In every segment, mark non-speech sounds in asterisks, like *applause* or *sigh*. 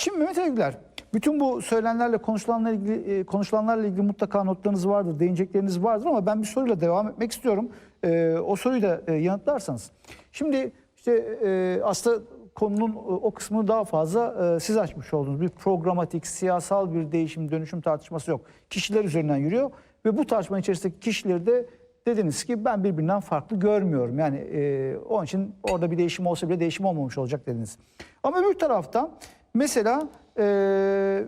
Şimdi Mehmet Ali Güler, bütün bu söylenenlerle konuşulanlarla ilgili, e, konuşulanlarla ilgili mutlaka notlarınız vardır, değinecekleriniz vardır ama ben bir soruyla devam etmek istiyorum. E, o soruyu da e, yanıtlarsanız. Şimdi işte e, aslında konunun o kısmını daha fazla siz açmış oldunuz. Bir programatik, siyasal bir değişim, dönüşüm tartışması yok. Kişiler üzerinden yürüyor ve bu tartışmanın içerisindeki kişileri de dediniz ki ben birbirinden farklı görmüyorum. Yani onun için orada bir değişim olsa bile değişim olmamış olacak dediniz. Ama öbür taraftan mesela e,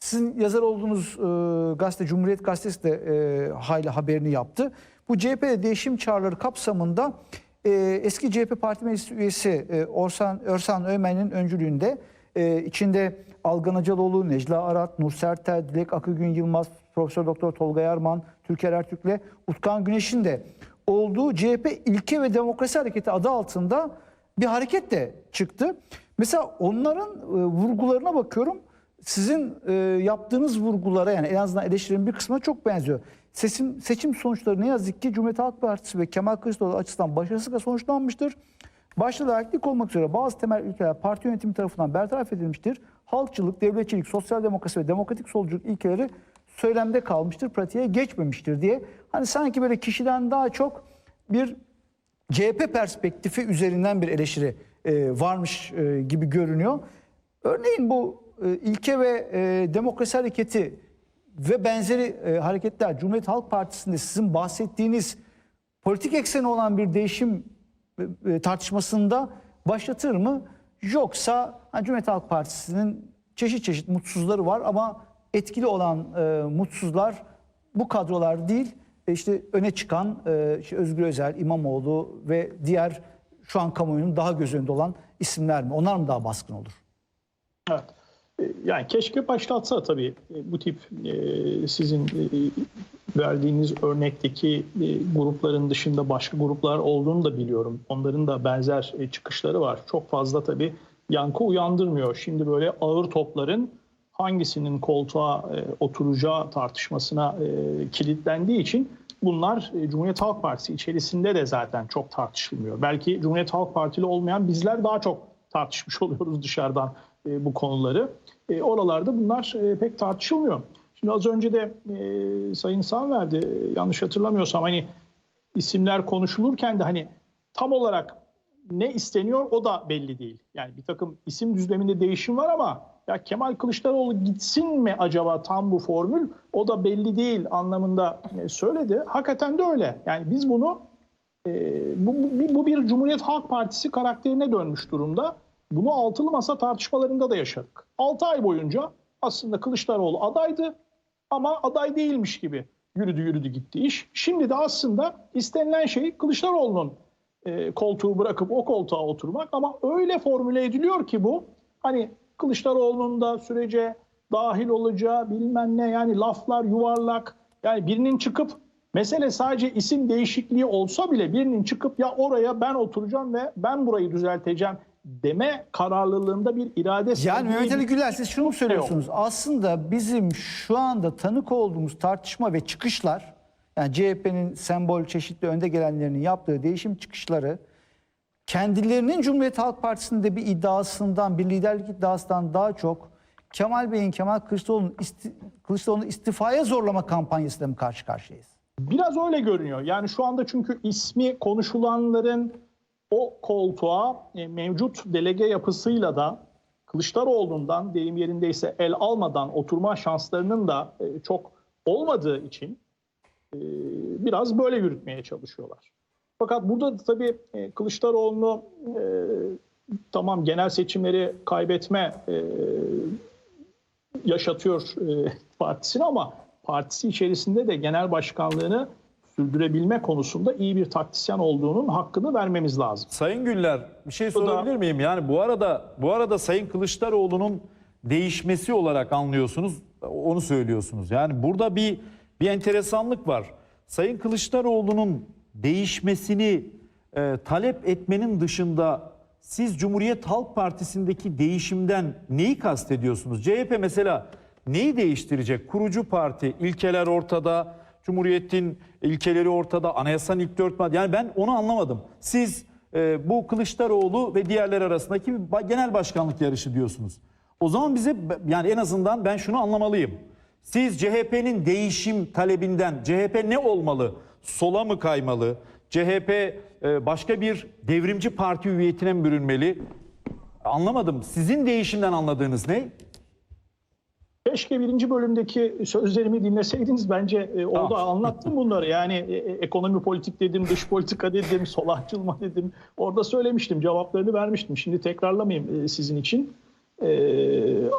sizin yazar olduğunuz e, gazete Cumhuriyet Gazetesi de e, hayli haberini yaptı. Bu CHP değişim çağrıları kapsamında e, eski CHP Parti Meclisi üyesi e, Orsan, Örsan Ömen'in öncülüğünde e, içinde Algan Acaloğlu, Necla Arat, Nur Serter, Dilek Akıgün Yılmaz, Profesör Doktor Tolga Yarman, Türker Ertürk'le Utkan Güneş'in de olduğu CHP İlke ve Demokrasi Hareketi adı altında bir hareket de çıktı. Mesela onların e, vurgularına bakıyorum. Sizin e, yaptığınız vurgulara yani en azından eleştirinin bir kısmına çok benziyor. Seçim, seçim sonuçları ne yazık ki Cumhuriyet Halk Partisi ve Kemal Kılıçdaroğlu açısından başarısızlıkla sonuçlanmıştır. Başta layıklık olmak üzere bazı temel ilkeler parti yönetimi tarafından bertaraf edilmiştir. Halkçılık, devletçilik, sosyal demokrasi ve demokratik solculuk ilkeleri söylemde kalmıştır, pratiğe geçmemiştir diye. Hani sanki böyle kişiden daha çok bir CHP perspektifi üzerinden bir eleştiri e, varmış e, gibi görünüyor. Örneğin bu e, ilke ve e, demokrasi hareketi ve benzeri e, hareketler Cumhuriyet Halk Partisi'nde sizin bahsettiğiniz politik ekseni olan bir değişim tartışmasında başlatır mı? Yoksa hani Cumhuriyet Halk Partisi'nin çeşit çeşit mutsuzları var ama etkili olan mutsuzlar bu kadrolar değil. İşte öne çıkan işte Özgür Özel, İmamoğlu ve diğer şu an kamuoyunun daha göz önünde olan isimler mi? Onlar mı daha baskın olur? Evet. E, Yani keşke başlatsa tabii E, bu tip e, sizin verdiğiniz örnekteki grupların dışında başka gruplar olduğunu da biliyorum. Onların da benzer çıkışları var. Çok fazla tabii yankı uyandırmıyor. Şimdi böyle ağır topların hangisinin koltuğa oturacağı tartışmasına kilitlendiği için bunlar e, Cumhuriyet Halk Partisi içerisinde de zaten çok tartışılmıyor. Belki Cumhuriyet Halk Partili olmayan bizler daha çok tartışmış *laughs* oluyoruz dışarıdan e, bu konuları. E, oralarda bunlar pek tartışılmıyor. Şimdi az önce de Sayın Sanverdi e, yanlış hatırlamıyorsam hani isimler konuşulurken de hani tam olarak ne isteniyor o da belli değil. Yani bir takım isim düzleminde değişim var ama ya Kemal Kılıçdaroğlu gitsin mi acaba tam bu formül o da belli değil anlamında e, söyledi. Hakikaten de öyle. Yani biz bunu e, bu, bu, bu bir Cumhuriyet Halk Partisi karakterine dönmüş durumda. Bunu altılı masa tartışmalarında da yaşadık. 6 ay boyunca aslında Kılıçdaroğlu adaydı ama aday değilmiş gibi yürüdü yürüdü gitti iş. Şimdi de aslında istenilen şey Kılıçdaroğlu'nun e, koltuğu bırakıp o koltuğa oturmak ama öyle formüle ediliyor ki bu hani Kılıçdaroğlu'nun da sürece dahil olacağı bilmem ne yani laflar yuvarlak yani birinin çıkıp mesele sadece isim değişikliği olsa bile birinin çıkıp ya oraya ben oturacağım ve ben burayı düzelteceğim deme kararlılığında bir irade Yani Mehmet Ali Güler siz şunu mu söylüyorsunuz? Aslında bizim şu anda tanık olduğumuz tartışma ve çıkışlar yani CHP'nin sembol çeşitli önde gelenlerinin yaptığı değişim çıkışları kendilerinin Cumhuriyet Halk Partisi'nde bir iddiasından, bir liderlik iddiasından daha çok Kemal Bey'in, Kemal Kılıçdaroğlu'nun isti, Kılıçdaroğlu'nu istifaya zorlama kampanyasıyla mı karşı karşıyayız? Biraz öyle görünüyor. Yani şu anda çünkü ismi konuşulanların o koltuğa e, mevcut delege yapısıyla da Kılıçdaroğlu'ndan deyim yerindeyse el almadan oturma şanslarının da e, çok olmadığı için e, biraz böyle yürütmeye çalışıyorlar. Fakat burada da tabii e, Kılıçdaroğlu'nu e, tamam genel seçimleri kaybetme e, yaşatıyor e, *laughs* partisini ama partisi içerisinde de genel başkanlığını sürdürebilme konusunda iyi bir taktisyen olduğunun hakkını vermemiz lazım. Sayın Güller bir şey da- sorabilir miyim? Yani bu arada bu arada Sayın Kılıçdaroğlu'nun değişmesi olarak anlıyorsunuz. Onu söylüyorsunuz. Yani burada bir bir enteresanlık var. Sayın Kılıçdaroğlu'nun değişmesini e, talep etmenin dışında siz Cumhuriyet Halk Partisi'ndeki değişimden neyi kastediyorsunuz? CHP mesela neyi değiştirecek? Kurucu parti, ilkeler ortada, Cumhuriyet'in ilkeleri ortada, anayasanın ilk dört madde. Yani ben onu anlamadım. Siz e, bu Kılıçdaroğlu ve diğerler arasındaki genel başkanlık yarışı diyorsunuz. O zaman bize yani en azından ben şunu anlamalıyım. Siz CHP'nin değişim talebinden CHP ne olmalı? Sola mı kaymalı? CHP e, başka bir devrimci parti hüviyetine mi bürünmeli? Anlamadım. Sizin değişimden anladığınız ne? Keşke birinci bölümdeki sözlerimi dinleseydiniz. Bence e, orada Tamam. *laughs* anlattım bunları. Yani e, e, ekonomi politik dedim, dış politika dedim, *laughs* sol açılma dedim. Orada söylemiştim, cevaplarını vermiştim. Şimdi tekrarlamayayım e, sizin için. E,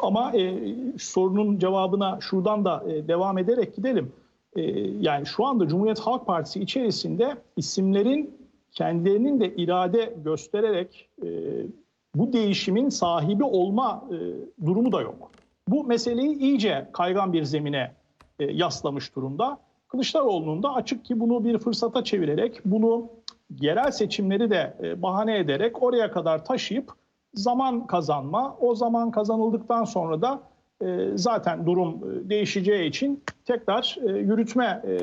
ama e, sorunun cevabına şuradan da e, devam ederek gidelim. E, yani şu anda Cumhuriyet Halk Partisi içerisinde isimlerin kendilerinin de irade göstererek e, bu değişimin sahibi olma e, durumu da yok. Bu meseleyi iyice kaygan bir zemine e, yaslamış durumda. Kılıçdaroğlu'nun da açık ki bunu bir fırsata çevirerek bunu yerel seçimleri de e, bahane ederek oraya kadar taşıyıp zaman kazanma. O zaman kazanıldıktan sonra da zaten durum e, değişeceği için tekrar e, yürütme e,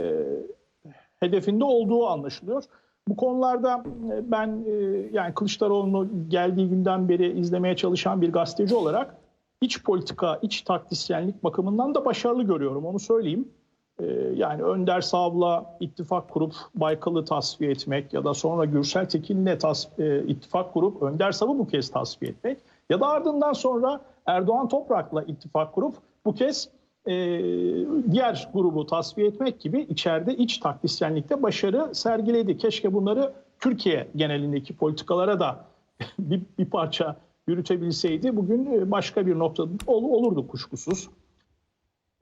hedefinde olduğu anlaşılıyor. Bu konularda ben yani Kılıçdaroğlu'nu geldiği günden beri izlemeye çalışan bir gazeteci olarak iç politika, iç taktisyenlik bakımından da başarılı görüyorum onu söyleyeyim. E, Yani Önder Sav'la ittifak kurup Baykal'ı tasfiye etmek ya da sonra Gürsel Tekin'le ittifak kurup Önder Sav'ı bu kez tasfiye etmek ya da ardından sonra Erdoğan Toprak'la ittifak kurup bu kez e, diğer grubu tasfiye etmek gibi içeride iç taktisyenlikte başarı sergiledi. Keşke bunları Türkiye genelindeki politikalara da *laughs* bir, bir parça yürütebilseydi bugün e, başka bir noktada ol- olurdu kuşkusuz.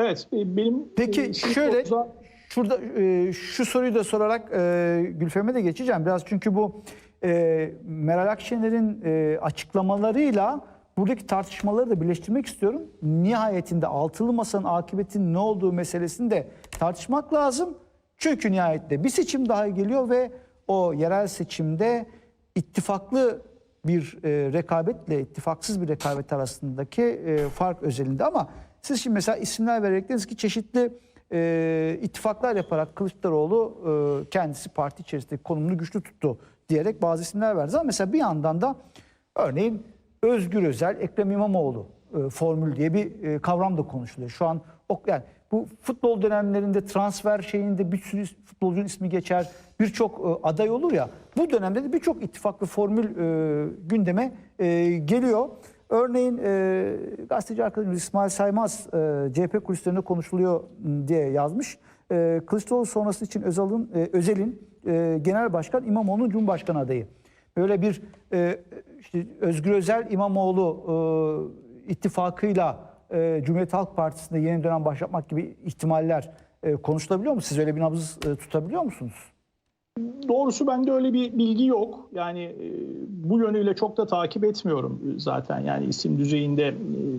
Evet e, benim Peki e, sizin şöyle sorunuza- şurada e, şu soruyu da sorarak e, Gülfem'e de geçeceğim biraz çünkü bu e, Meral Akşener'in e, açıklamalarıyla buradaki tartışmaları da birleştirmek istiyorum. Nihayetinde altılı masanın akıbetinin ne olduğu meselesini de tartışmak lazım. Çünkü nihayetinde bir seçim daha geliyor ve o yerel seçimde ittifaklı bir e, rekabetle ittifaksız bir rekabet arasındaki e, fark özelinde ama siz şimdi mesela isimler vererek dediniz ki çeşitli e, ittifaklar yaparak Kılıçdaroğlu e, kendisi parti içerisinde konumunu güçlü tuttu diyerek bazı isimler verdiniz ama mesela bir yandan da örneğin Özgür Özel, Ekrem İmamoğlu e, formül diye bir e, kavram da konuşuluyor. Şu an o, yani bu futbol dönemlerinde transfer şeyinde bir sürü futbolcunun ismi geçer, birçok e, aday olur ya. Bu dönemde de birçok ittifaklı formül e, gündeme e, geliyor. Örneğin e, gazeteci arkadaşımız İsmail Saymaz e, CHP kulislerinde konuşuluyor diye yazmış. E, Kılıçdaroğlu sonrası için Özal'ın e, Özel'in e, genel başkan İmamoğlu'nun cumhurbaşkanı adayı. Böyle bir e, işte Özgür Özel İmamoğlu e, ittifakıyla e, Cumhuriyet Halk Partisi'nde yeni dönem başlatmak gibi ihtimaller e, konuşulabiliyor mu? Siz öyle bir nabız e, tutabiliyor musunuz? Doğrusu bende öyle bir bilgi yok. Yani e, bu yönüyle çok da takip etmiyorum zaten. Yani isim düzeyinde e,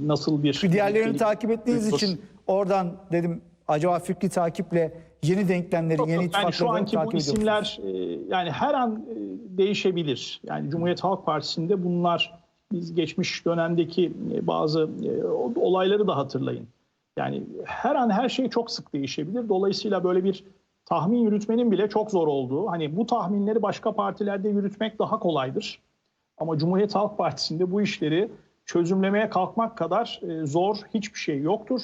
nasıl bir... Diğerlerini takip ettiğiniz için oradan dedim acaba fikri takiple yeni denklemleri, Yok, yeni yok. yani şu anki bu isimler e, yani her an e, değişebilir. Yani Cumhuriyet Halk Partisi'nde bunlar biz geçmiş dönemdeki e, bazı e, olayları da hatırlayın. Yani her an her şey çok sık değişebilir. Dolayısıyla böyle bir tahmin yürütmenin bile çok zor olduğu. Hani bu tahminleri başka partilerde yürütmek daha kolaydır. Ama Cumhuriyet Halk Partisi'nde bu işleri çözümlemeye kalkmak kadar e, zor hiçbir şey yoktur.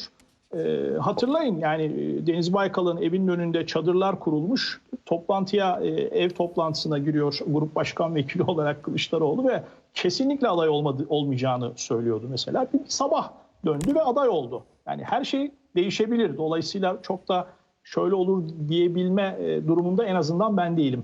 E, hatırlayın yani e, Deniz Baykal'ın evinin önünde çadırlar kurulmuş. Toplantıya, e, ev toplantısına giriyor grup başkan vekili *laughs* olarak Kılıçdaroğlu ve kesinlikle aday olmadı, olmayacağını söylüyordu mesela. Bir sabah döndü ve aday oldu. Yani her şey değişebilir. Dolayısıyla çok da şöyle olur diyebilme e, durumunda en azından ben değilim.